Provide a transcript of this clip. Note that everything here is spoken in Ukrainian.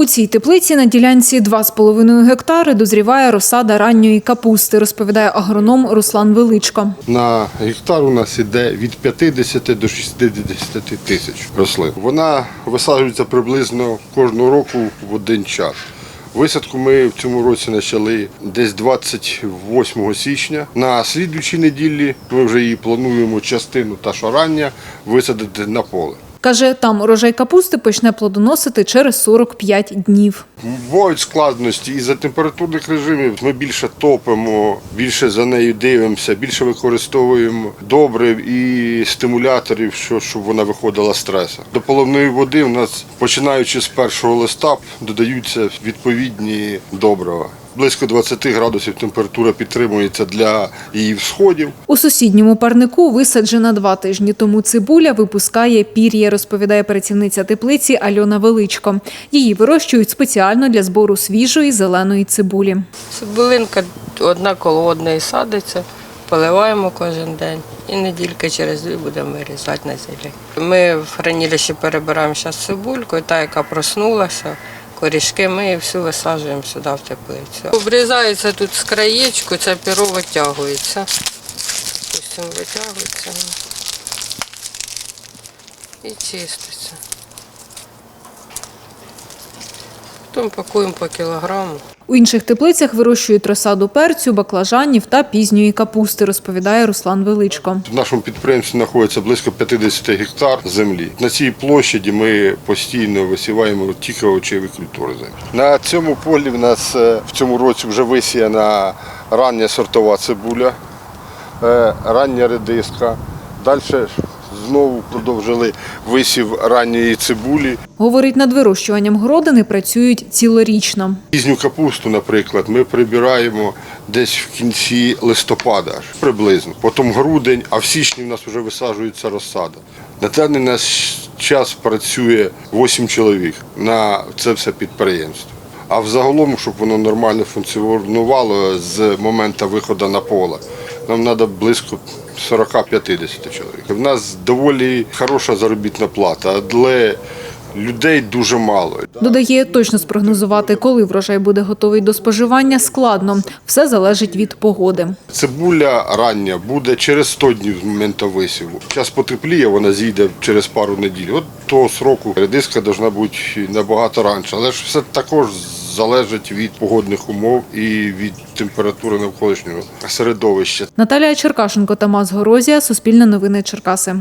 У цій теплиці на ділянці 2,5 гектари дозріває розсада ранньої капусти, розповідає агроном Руслан Величко. На гектар у нас іде від 50 до 60 тисяч рослин. Вона висаджується приблизно кожного року в один час. Висадку ми в цьому році почали десь 28 січня. На слідуючій неділі ми вже її плануємо частину та що рання висадити на поле. Каже, там урожай капусти почне плодоносити через 45 днів. Бувають складності із-за температурних режимів. Ми більше топимо, більше за нею дивимося, більше використовуємо добрив і стимуляторів, що, щоб вона виходила з стресу. До поливної води в нас, починаючи з 1 листа, додаються відповідні добрива. Близько 20 градусів температура підтримується для її всходів. У сусідньому парнику висаджена два тижні тому цибуля випускає пір'я, розповідає працівниця теплиці Альона Величко. Її вирощують спеціально для збору свіжої зеленої цибулі. Цибулинка одна коло одної садиться, поливаємо кожен день і недільки через дві будемо вирізати на зелі. Ми в хранилищі перебираємо зараз цибульку, та, яка проснулася, корішки ми всю висаджуємо сюди в теплицю. Обрізається тут з краєчку, це піро витягується. Допустим, витягується і чиститься. Потім пакуємо по кілограму. У інших теплицях вирощують розсаду перцю, баклажанів та пізньої капусти, розповідає Руслан Величко. В нашому підприємстві знаходиться близько 50 гектар землі. На цій площаді ми постійно висіваємо тільки овочеві культури землі. На цьому полі в нас е, в цьому році вже висіяна рання сортова цибуля, е, рання редиска. Далі знову продовжили висів ранньої цибулі. Говорить, над вирощуванням городини працюють цілорічно. Пізню капусту, наприклад, ми прибираємо десь в кінці листопада, приблизно. Потім грудень, а в січні в нас вже висаджується розсада. На даний наш час працює 8 чоловік на це все підприємство. А взагалом, щоб воно нормально функціонувало з моменту виходу на поле, нам треба близько 40-50 чоловік. У нас доволі хороша заробітна плата, але людей дуже мало. Додає, точно спрогнозувати, коли врожай буде готовий до споживання, складно. Все залежить від погоди. Цибуля рання буде через 100 днів з моменту висіву. Час потепліє, вона зійде через пару неділь. От того сроку редиска повинна бути набагато раніше. Але ж все також залежить від погодних умов і від температури навколишнього середовища. Наталія Черкашенко, Тамас Горозія, Суспільне новини Черкаси.